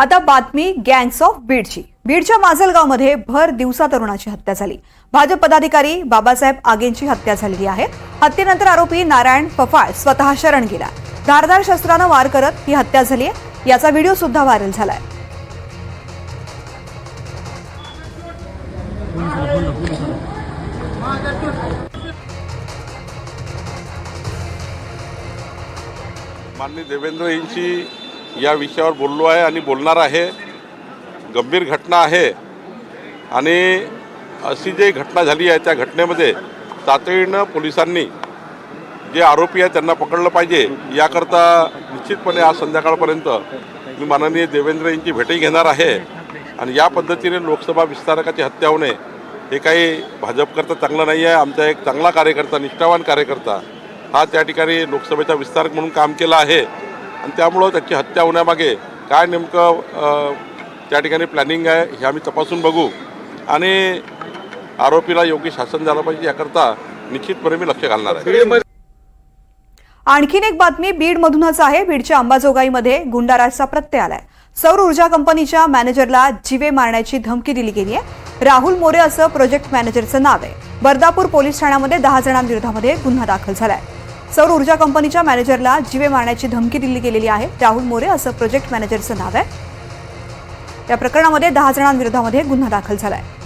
आता बातमी gangs of बीडची. बीडच्या माजलगावमध्ये भर दिवसा तरुणाची हत्या झाली. भाजप पदाधिकारी बाबासाहेब आगेंची हत्या झालेली आहे. हत्येनंतर आरोपी नारायण फफाळ स्वतः शरण गेला. धारदार शस्त्रानं वार करत ही हत्या झाली आहे. याचा व्हिडिओ सुद्धा व्हायरल झालाय. माननीय देवेंद्र यांची या विषयावर बोललो आहे आणि बोलणार आहे. गंभीर घटना आहे. आणि अशी जी घटना झाली आहे त्या घटनेमध्ये तातडीनं पोलिसांनी जे आरोपी आहेत त्यांना पकडलं पाहिजे. याकरता निश्चितपणे आज संध्याकाळपर्यंत मी माननीय देवेंद्र यांची भेटही घेणार आहे. आणि या पद्धतीने लोकसभा विस्तारकाची हत्या होणे हे काही भाजपकरता चांगलं नाही आहे. आमचा एक चांगला कार्यकर्ता निष्ठावान कार्यकर्ता हा त्या ठिकाणी लोकसभेचा विस्तारक म्हणून काम केलं आहे. आणि त्यामुळं त्याची हत्या होण्यामागे काय नेमकं त्या ठिकाणी प्लॅनिंग आहे हे आम्ही तपासून बघू. आणि आरोपीला योग्य शासन झालं पाहिजे याकरता निश्चितपणे मी लक्ष घालणार आहे. आणखीन एक बातमी बीडमधूनच आहे. बीडच्या अंबाजोगाईमध्ये गुंडाराजचा प्रत्यय आलाय सौर ऊर्जा कंपनीच्या मॅनेजरला जीवे मारण्याची धमकी दिली गेली आहे. राहुल मोरे असं प्रोजेक्ट मॅनेजरचं नाव आहे. बर्दापूर पोलीस ठाण्यामध्ये दहा जणांविरोधामध्ये गुन्हा दाखल झालाय. सौर ऊर्जा कंपनीच्या मॅनेजरला जीवे मारण्याची धमकी दिली गेलेली आहे. राहुल मोरे असं प्रोजेक्ट मॅनेजरचं नाव आहे. या प्रकरणामध्ये दहा जणांविरोधामध्ये गुन्हा दाखल झाला आहे